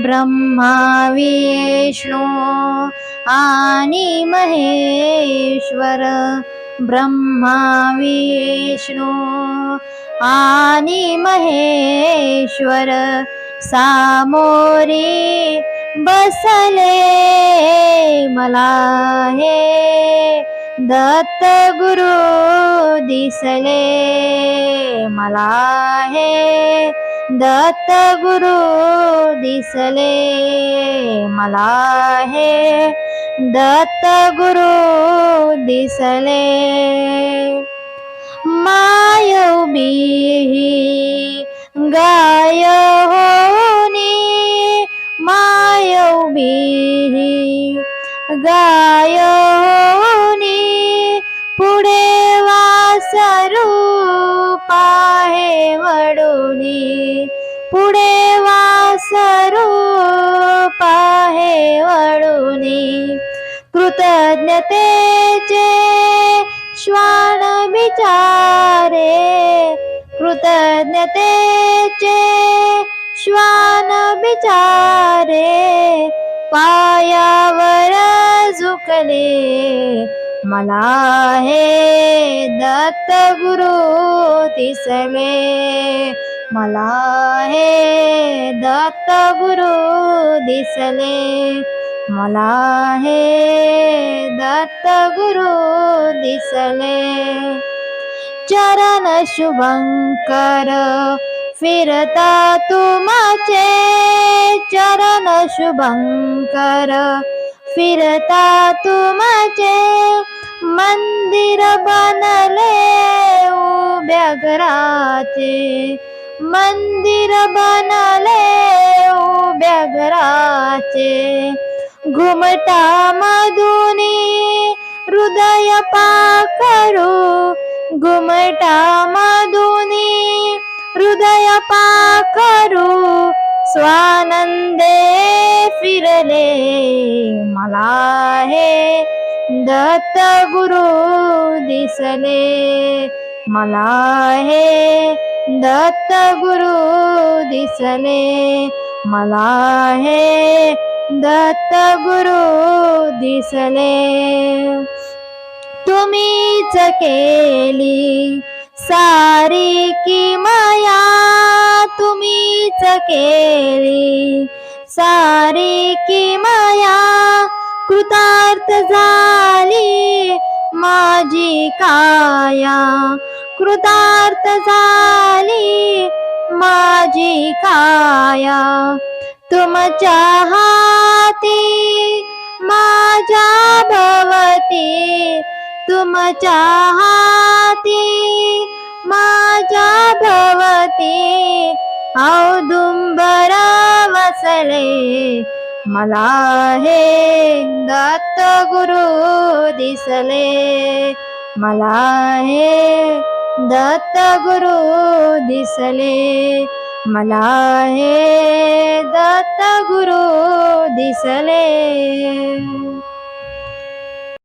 ब्रह्मा विष्णू आणि महेश्वर। ब्रह्मा विष्णू आणि महेश्वर। सामोरी बसले मला हे दत्त गुरु दिसले मला हे दत्त गुरु दिसले. मला हे दत्त गुरु दिसले. माय उभी गाय होनी माय उभी गाय होनी पुढे वासरू पाहे वडुनी पुढे वासरू पाहे वळूनी. कृतज्ञतेचे श्वान विचारे कृतज्ञतेचे श्वान विचारे पायावर झुकले. मला हे दत्त गुरु दिसले. मला हे दत्त गुरु दिसले. मला हे दत्त गुरु दिसले. चरण शुभंकर फिरता तुमचे चरण शुभंकर फिरता तुमचे मंदिर बनले उभ्या घराचे मंदिर बनले उभ्या घराचे घुमटा मधुनी हृदय पाखरू. घुमटा मधुनी हृदय पाखरू. स्वानंदे फिरले मला हे दत्त गुरु दिसले. मला हे दत्त गुरु दिसले. मला हे दत्त गुरु दिसले. तुम्हीच केली सारी की माया. तुम्हीच केली सारी की माया. कृतार्थ झाली माझी काया. कृतार्थ झाली माझी काया तुमच्या हाती माझ्या भवती. तुमच्या हाती माझ्या भवती. औदुंबर वसले. मला हे दत्त गुरु दिसले. मला हे दत्त गुरु दिसले. मला हे दत्त गुरु दिसले.